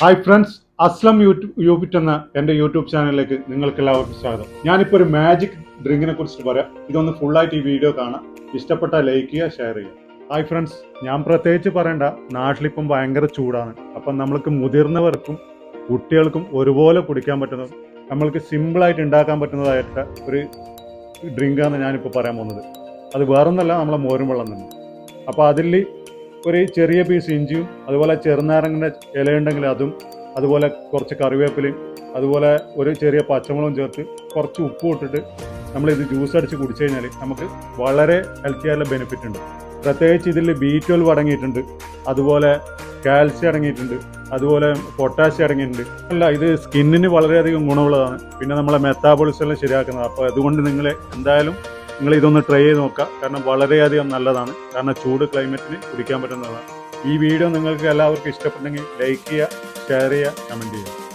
Hi friends Aslam YouTube യൂബിറ്റ് എന്ന എന്റെ യൂട്യൂബ് ചാനലിലേക്ക് നിങ്ങൾക്ക് എല്ലാവർക്കും സ്വാഗതം. ഞാനിപ്പോൾ ഒരു മാജിക് ഡ്രിങ്കിനെ കുറിച്ചിട്ട് പറയാം. ഇതൊന്ന് ഫുള്ളായിട്ട് ഈ വീഡിയോ കാണാം. ഇഷ്ടപ്പെട്ട ലൈക്ക് ചെയ്യുക ഷെയർ ചെയ്യുക. ഹായ് ഫ്രണ്ട്സ് ഞാൻ പ്രത്യേകിച്ച് പറയണ്ട. നാട്ടിലിപ്പം ഭയങ്കര ചൂടാണ്. അപ്പം നമ്മൾക്ക് മുതിർന്നവർക്കും കുട്ടികൾക്കും ഒരുപോലെ കുടിക്കാൻ പറ്റുന്ന നമ്മൾക്ക് സിമ്പിളായിട്ട് ഉണ്ടാക്കാൻ പറ്റുന്നതായിട്ട് ഒരു ഡ്രിങ്കാണ് ഞാനിപ്പോൾ പറയാൻ പോകുന്നത്. അത് വേറൊന്നല്ല നമ്മളെ മോരും വെള്ളം തന്നെ. അപ്പോൾ അതിൽ ഒരു ചെറിയ പീസ് ഇഞ്ചിയും അതുപോലെ ചെറുനാരങ്ങന്റെ ഇലയുണ്ടെങ്കിൽ അതും അതുപോലെ കുറച്ച് കറിവേപ്പിലയും അതുപോലെ ഒരു ചെറിയ പച്ചമുളകും ചേർത്ത് കുറച്ച് ഉപ്പ് ഇട്ടിട്ട് നമ്മളിത് ജ്യൂസ് അടിച്ച് കുടിച്ചു കഴിഞ്ഞാൽ നമുക്ക് വളരെ ഹെൽത്തി ബെനിഫിറ്റ് ഉണ്ട്. പ്രത്യേകിച്ച് ഇതിൽ ബി ട്വൽവ് അടങ്ങിയിട്ടുണ്ട് അതുപോലെ കാൽസ്യം അടങ്ങിയിട്ടുണ്ട് അതുപോലെ പൊട്ടാഷ്യം അടങ്ങിയിട്ടുണ്ട്. അല്ല ഇത് സ്കിന്നിന് വളരെയധികം ഗുണമുള്ളതാണ്. പിന്നെ നമ്മളെ മെത്താബോളിസം എല്ലാം ശരിയാക്കുന്നത്. അപ്പോൾ അതുകൊണ്ട് നിങ്ങൾ എന്തായാലും നിങ്ങൾ ഇതൊന്ന് ട്രൈ ചെയ്ത് നോക്കുക. കാരണം വളരെയധികം നല്ലതാണ്. കാരണം ചൂട് ക്ലൈമറ്റിന് കുടിക്കാൻ പറ്റുന്നതാണ്. ഈ വീഡിയോ നിങ്ങൾക്ക് എല്ലാവർക്കും ഇഷ്ടപ്പെട്ടെങ്കിൽ ലൈക്ക് ചെയ്യുക ഷെയർ ചെയ്യുക കമന്റ് ചെയ്യുക.